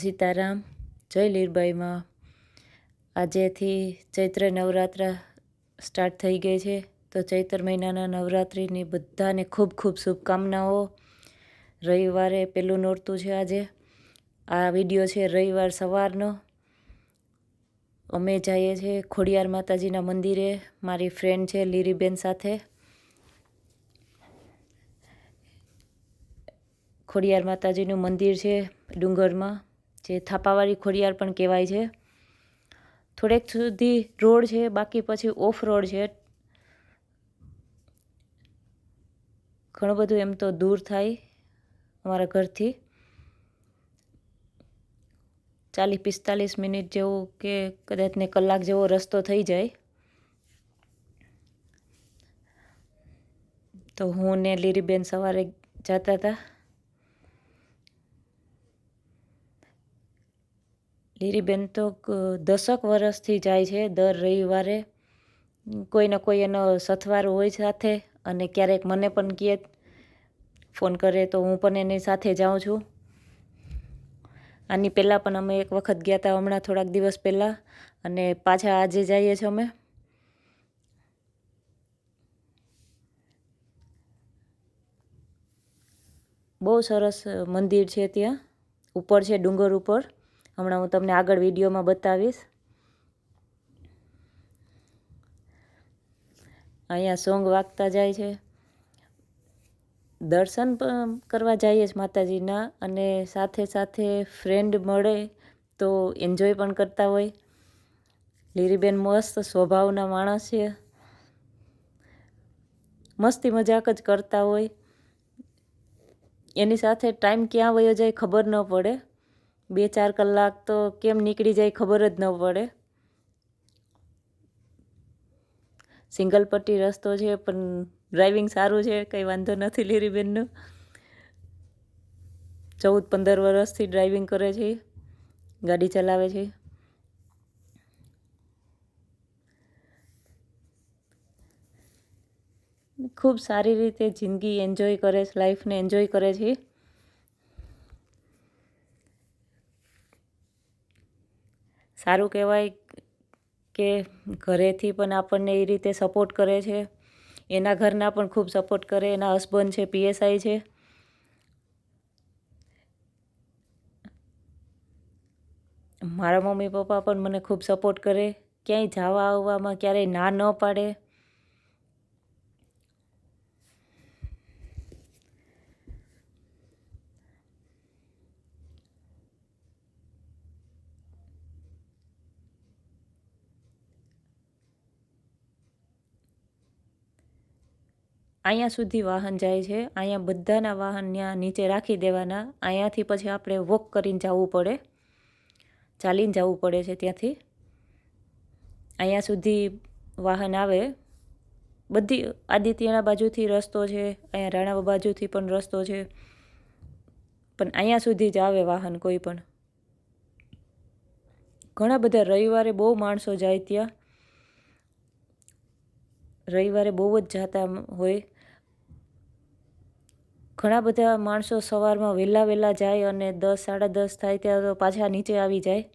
સીતારામ, જય લીરબાઈમાં. આજેથી ચૈત્ર નવરાત્ર સ્ટાર્ટ થઈ ગઈ છે. તો ચૈત્ર મહિનાના નવરાત્રિની બધાને ખૂબ ખૂબ શુભકામનાઓ. રવિવારે પહેલું નોરતું છે આજે. આ વીડિયો છે રવિવાર સવારનો. અમે જઈએ છીએ ખોડિયાર માતાજીના મંદિરે. મારી ફ્રેન્ડ છે લીરીબેન સાથે. ખોડિયાર માતાજીનું મંદિર છે ડુંગરમાં. જે થાપાવાળી ખોડિયાર પણ કહેવાય છે. થોડેક સુધી રોડ છે, બાકી પછી ઓફ રોડ છે. ઘણું બધું એમ તો દૂર થાય અમારા ઘરથી. ચાલીસ પિસ્તાલીસ મિનિટ જેવું કે કદાચ ને કલાક જેવો રસ્તો થઈ જાય. તો હું ને લીરીબેન સવારે જતા હતા લીરીબેન તો દસક વર્ષથી જાય છે દર રવિવારે. કોઈને કોઈ એનો સથવાર હોય સાથે અને ક્યારેક મને પણ કહે ફોન કરે તો હું પણ એની સાથે જાઉં છું. આની પહેલાં પણ અમે એક વખત ગયા હતા હમણાં થોડાક દિવસ પહેલાં અને પાછા આજે જઈએ છીએ અમે. બહુ સરસ મંદિર છે ત્યાં. ઉપર છે ડુંગર ઉપર. હમણાં હું તમને આગળ વિડીયોમાં બતાવીશ. અહીંયા સોંગ વાગતા જાય છે. દર્શન કરવા જઈએ જ માતાજીના અને સાથે સાથે ફ્રેન્ડ મળે તો એન્જોય પણ કરતા હોય. લીરીબેન મસ્ત સ્વભાવના માણસ છે. મસ્તી મજાક જ કરતા હોય. એની સાથે ટાઈમ ક્યાં વયો જાય ખબર ન પડે. બે ચાર કલાક તો કેમ નીકળી જાય ખબર જ ન પડે. સિંગલ પટ્ટી રસ્તો છે, પણ ડ્રાઇવિંગ સારું છે, કંઈ વાંધો નથી લીરીબેનનું. ચૌદ પંદર વર્ષથી ડ્રાઇવિંગ કરે છે, ગાડી ચલાવે છે. ખૂબ સારી રીતે જિંદગી એન્જોય કરે છે, લાઈફને એન્જોય કરે છે. સારું કહેવાય કે ઘરેથી પણ આપણને એ રીતે સપોર્ટ કરે છે. એના ઘરના પણ ખૂબ સપોર્ટ કરે. એના હસબન્ડ છે પીએસઆઈ છે. મારા મમ્મી પપ્પા પણ મને ખૂબ સપોર્ટ કરે. ક્યાંય જવા આવવામાં ક્યારેય ના ન પાડે. અહીંયા સુધી વાહન જાય છે. અહીંયા બધાના વાહન ત્યાં નીચે રાખી દેવાના. અહીંયાથી પછી આપણે વોક કરીને જવું પડે. ચાલીને જવું પડે છે ત્યાંથી. અહીંયા સુધી વાહન આવે. બધી આદિત્યના બાજુથી રસ્તો છે. અહીંયા રાણા બાજુથી પણ રસ્તો છે. પણ અહીંયા સુધી જ આવે વાહન કોઈ પણ. ઘણા બધા રવિવારે બહુ માણસો જાય ત્યાં. રવિવારે બહુ જ જાતા હોય. ઘણા બધા માણસો સવારમાં વહેલા વહેલા જાય અને દસ, સાડા દસ થાય ત્યાં તો પાછા નીચે આવી જાય.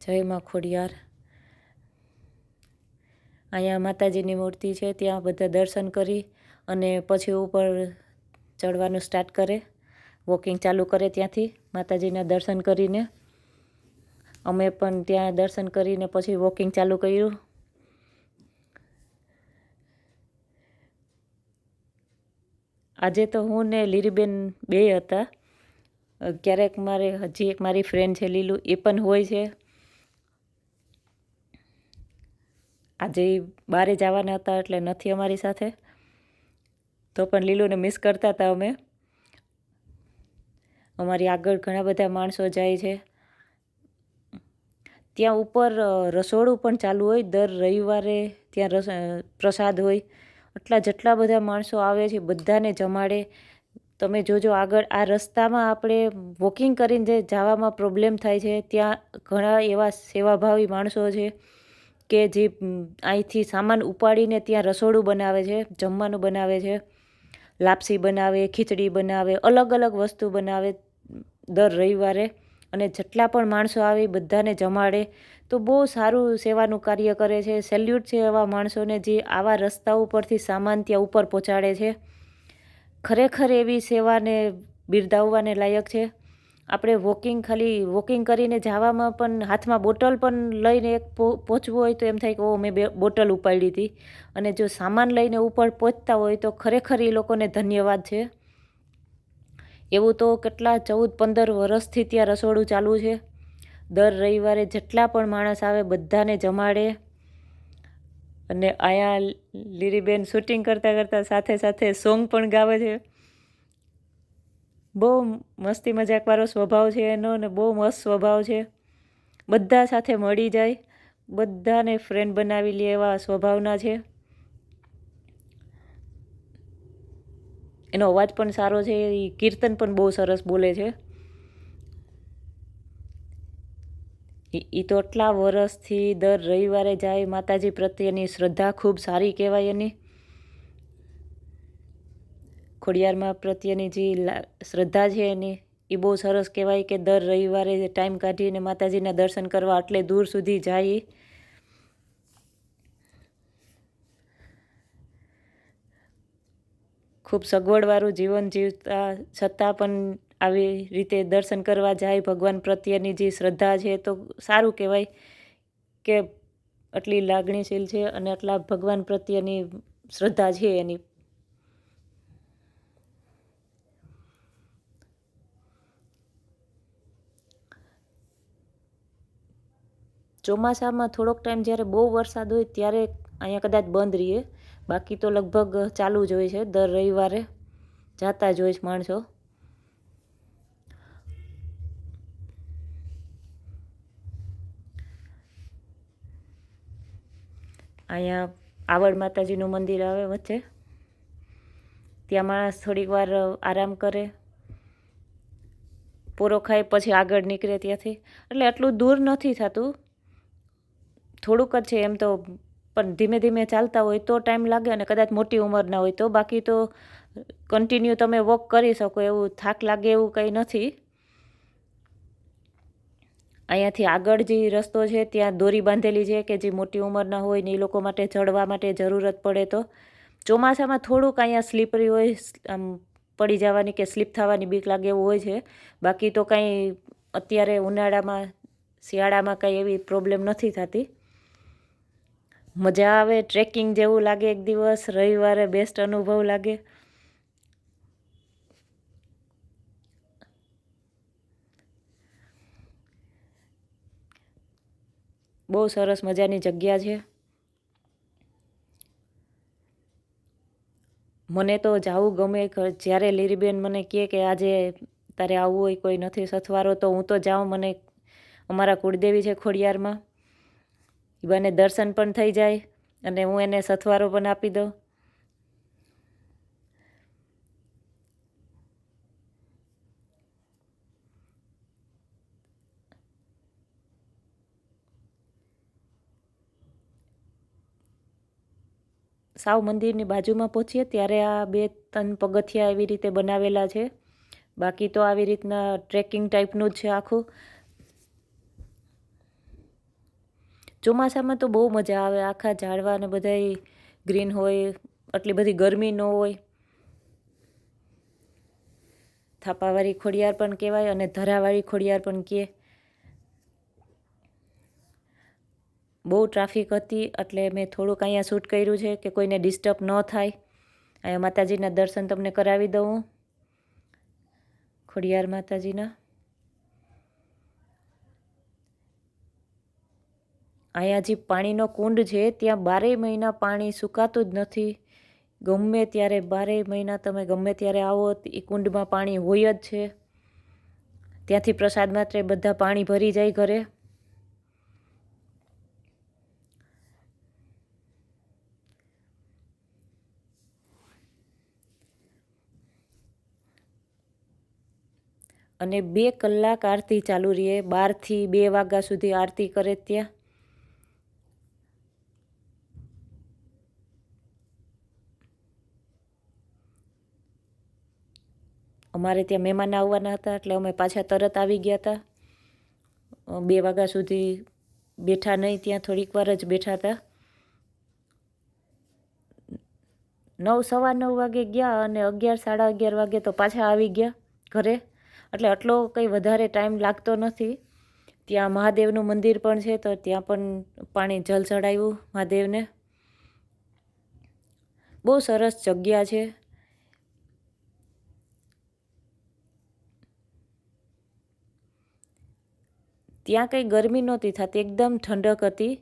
જય માં ખોડિયાર. અહીંયા માતાજીની મૂર્તિ છે, ત્યાં બધા દર્શન કરી અને પછી ઉપર ચડવાનું સ્ટાર્ટ કરે. વોકિંગ ચાલુ કરે ત્યાંથી, માતાજીના દર્શન કરીને. અમે પણ ત્યાં દર્શન કરીને પછી વોકિંગ ચાલુ કર્યું. આજે તો હું ને લીરીબેન બે હતા. ક્યારેક મારે હજી એક મારી ફ્રેન્ડ છે, લીલું, એ પણ હોય છે. આજે બારે જવાના હતા એટલે નથી અમારી સાથે. તો પણ લીલુને મિસ કરતા હતા અમે. અમારી આગળ ઘણા બધા માણસો જાય છે. ત્યાં ઉપર રસોડું પણ ચાલુ હોય, દર રવિવારે ત્યાં પ્રસાદ હોય. આટલા જેટલા બધા માણસો આવે છે, બધાને જમાડે. તમે જોજો આગળ, આ રસ્તામાં આપણે વોકિંગ કરીને જે જવામાં પ્રોબ્લેમ થાય છે, ત્યાં ઘણા એવા સેવાભાવી માણસો છે કે જે અહીંથી સામાન ઉપાડીને ત્યાં રસોડું બનાવે છે, જમવાનું બનાવે છે, લાપસી બનાવે, ખીચડી બનાવે અલગ અલગ વસ્તુ બનાવે દર રવિવારે. અને જેટલા પણ માણસો આવે બધાને જમાડે. તો બહુ સારું સેવાનું કાર્ય કરે છે. સેલ્યુટ છે એવા માણસોને જે આવા રસ્તા ઉપરથી સામાન ત્યાં ઉપર પહોંચાડે છે. ખરેખર એવી સેવાને બિરદાવવાને લાયક છે. આપણે વોકિંગ ખાલી વોકિંગ કરીને જવામાં પણ હાથમાં બોટલ પણ લઈને એક પહોંચવું હોય તો એમ થાય કે ઓ મેં બે બોટલ ઉપાડી હતી અને જો સામાન લઈને ઉપર પહોંચતા હોય તો ખરેખર એ લોકોને ધન્યવાદ છે. એવું તો કેટલા ચૌદ પંદર વર્ષથી ત્યાં રસોડું ચાલુ છે. દર રવિવારે જેટલા પણ માણસ આવે બધાને જમાડે. અને આયા લીરીબેન શૂટિંગ કરતાં કરતાં સાથે સાથે સોંગ પણ ગાવે છે. બહુ મસ્તી મજાકવાળો સ્વભાવ છે એનો અને બહુ મસ્ત સ્વભાવ છે. બધા સાથે મળી જાય. બધાને ફ્રેન્ડ બનાવી લે એવા સ્વભાવના છે. એનો અવાજ પણ સારો છે, એ કીર્તન પણ બહુ સરસ બોલે છે. એ તો આટલા વર્ષથી દર રવિવારે જાય, માતાજી પ્રત્યેની શ્રદ્ધા ખૂબ સારી કહેવાય એની. ખોડિયારમાં પ્રત્યેની જે શ્રદ્ધા છે એની એ બહુ સરસ કહેવાય કે દર રવિવારે ટાઈમ કાઢીને માતાજીના દર્શન કરવા આટલે દૂર સુધી જાય ખૂબ સગવડવાળું જીવન જીવતા છતાં પણ આવી રીતે દર્શન કરવા જાય, ભગવાન પ્રત્યેની જે શ્રદ્ધા છે તો સારું કહેવાય કે આટલી લાગણીશીલ છે અને આટલા ભગવાન પ્રત્યેની શ્રદ્ધા છે એની. ચોમાસામાં થોડોક ટાઈમ જ્યારે બહુ વરસાદ હોય ત્યારે અહીંયા કદાચ બંધ રહીએ. બાકી તો લગભગ ચાલુ જ હોય છે, દર રવિવારે જતા જ હોય છે માણસો. અહીંયા આવડ માતાજીનું મંદિર આવે વચ્ચે. ત્યાં માણસ થોડીક વાર આરામ કરે. પૂરો ખાય પછી આગળ નીકળે ત્યાંથી. એટલે આટલું દૂર નથી થતું. થોડુંક જ છે, એમ તો પણ ધીમે ધીમે ચાલતા હોય તો ટાઈમ લાગે અને કદાચ મોટી ઉંમરના હોય તો. બાકી તો કન્ટિન્યુ તમે વોક કરી શકો એવું થાક લાગે એવું કંઈ નથી. અહીંયાથી આગળ જે રસ્તો છે ત્યાં દોરી બાંધેલી છે કે જે મોટી ઉંમરના હોય ને એ લોકો માટે ચડવા માટે જરૂરત પડે તો. ચોમાસામાં થોડુંક અહીંયા સ્લીપરી હોય, આમ પડી જવાની કે સ્લીપ થવાની બીક લાગે એવું હોય છે. બાકી તો કાંઈ અત્યારે ઉનાળામાં, શિયાળામાં કાંઈ એવી પ્રોબ્લેમ નથી થતી. મજા આવે ટ્રેકિંગ જેવું લાગે એક દિવસ, રવિવારે બેસ્ટ અનુભવ લાગે. બહુ સરસ મજાની જગ્યા છે. મને તો જાવું ગમે જ્યારે લીરીબેન મને કહે કે આજે તારે આવવું હોય, કોઈ નથી સથવારો, તો હું તો જાઉં. મને અમારા કુળદેવી છે ખોડિયારમાં. એ બને દર્શન પણ થઈ જાય અને હું એને સથવારો પણ આપી દઉં. સાવ મંદિરની બાજુમાં પહોંચીએ ત્યારે આ બે ત્રણ પગથિયા એવી રીતે બનાવેલા છે. બાકી તો આવી રીતના ટ્રેકિંગ ટાઈપનું જ છે આખું. ચોમાસામાં તો બહુ મજા આવે. આખા ઝાડવા ને બધાય ગ્રીન હોય, આટલી બધી ગરમી ન હોય. થાપાવાળી ખોડિયાર પણ કહેવાય અને ધરાવાળી ખોડિયાર પણ કહે. બહુ ટ્રાફિક હતી એટલે મેં થોડુંક અહીંયા શૂટ કર્યું છે કે કોઈને ડિસ્ટર્બ ન થાય. અહીંયા માતાજીના દર્શન તમને કરાવી દઉં. ખોડિયાર માતાજીના. અહીંયા જે પાણીનો કુંડ છે, ત્યાં બારેય મહિના પાણી સુકાતું જ નથી. ગમે ત્યારે બારેય મહિના તમે ગમે ત્યારે આવો, એ કુંડમાં પાણી હોય જ છે. ત્યાંથી પ્રસાદ માત્ર બધા પાણી ભરી જાય ઘરે. અને બે કલાક આરતી ચાલુ રહીએ. બારથી બે વાગ્યા સુધી આરતી કરે ત્યાં. અમારે ત્યાં મહેમાન આવવાના હતા, એટલે અમે પાછા તરત આવી ગયા હતા. બે વાગ્યા સુધી બેઠા નહીં, ત્યાં થોડીક વાર જ બેઠા હતા. નવ, સવા નવ વાગે ગયા અને અગિયાર, સાડા અગિયાર વાગે તો પાછા આવી ગયા ઘરે. એટલે આટલો કંઈ વધારે ટાઈમ લાગતો નથી. ત્યાં મહાદેવનું મંદિર પણ છે, તો ત્યાં પણ પાણી જલ ચડાવ્યું મહાદેવને. બહુ સરસ જગ્યા છે. ત્યાં કંઈ ગરમી નહોતી થતી, એકદમ ઠંડક હતી.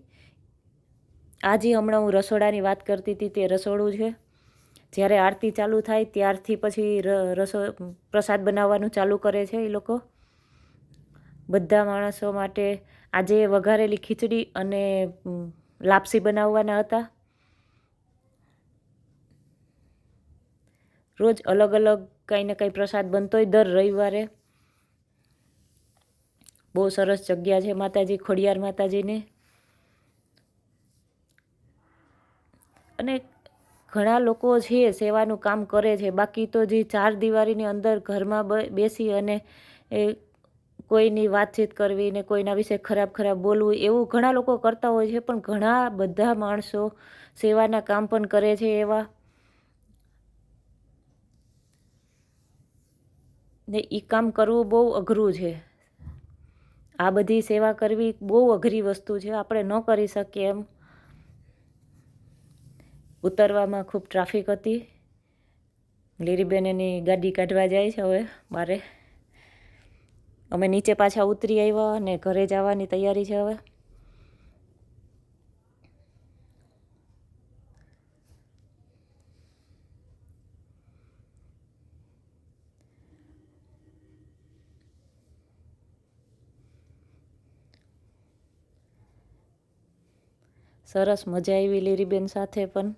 આજે હમણાં હું રસોડાની વાત કરતી હતી, તે રસોડું છે. જ્યારે આરતી ચાલુ થાય, ત્યારથી પછી રસો, પ્રસાદ બનાવવાનું ચાલુ કરે છે એ લોકો. બધા માણસો માટે આજે વઘારેલી ખીચડી અને લાપસી બનાવવાના હતા. રોજ અલગ અલગ કંઈ ને કંઈ પ્રસાદ હોય દર રવિવારે. બહુ સરસ જગ્યા છે માતાજી, ખોડિયાર માતાજીની. અને ઘણા લોકો છે સેવાનું કામ કરે છે. બાકી તો જે ચાર દિવારીની અંદર ઘરમાં બેસી અને એ કોઈની વાતચીત કરવી ને કોઈના વિશે ખરાબ ખરાબ બોલવું એવું ઘણા લોકો કરતા હોય છે, પણ ઘણા બધા માણસો સેવાના કામ પણ કરે છે એવા. ને એ કામ કરવું બહુ અઘરું છે. આ બધી સેવા કરવી બહુ અઘરી વસ્તુ છે, આપણે ન કરી શકીએ એમ. ઉતરવામાં ખૂબ ટ્રાફિક હતી. લીરીબેન એની ગાડી કાઢવા જાય છે હવે બારે અમે નીચે પાછા ઉતરી આવ્યા અને ઘરે જવાની તૈયારી છે હવે. સરસ મજા આવી લીરીબેન સાથે પણ.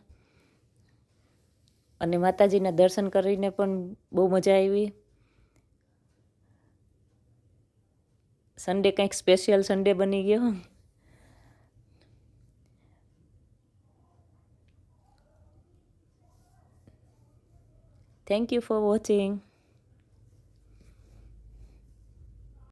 અને માતાજીના દર્શન કરીને પણ બહુ મજા આવી. સન્ડે કંઈક સ્પેશિયલ સન્ડે બની ગયો. Thank you for watching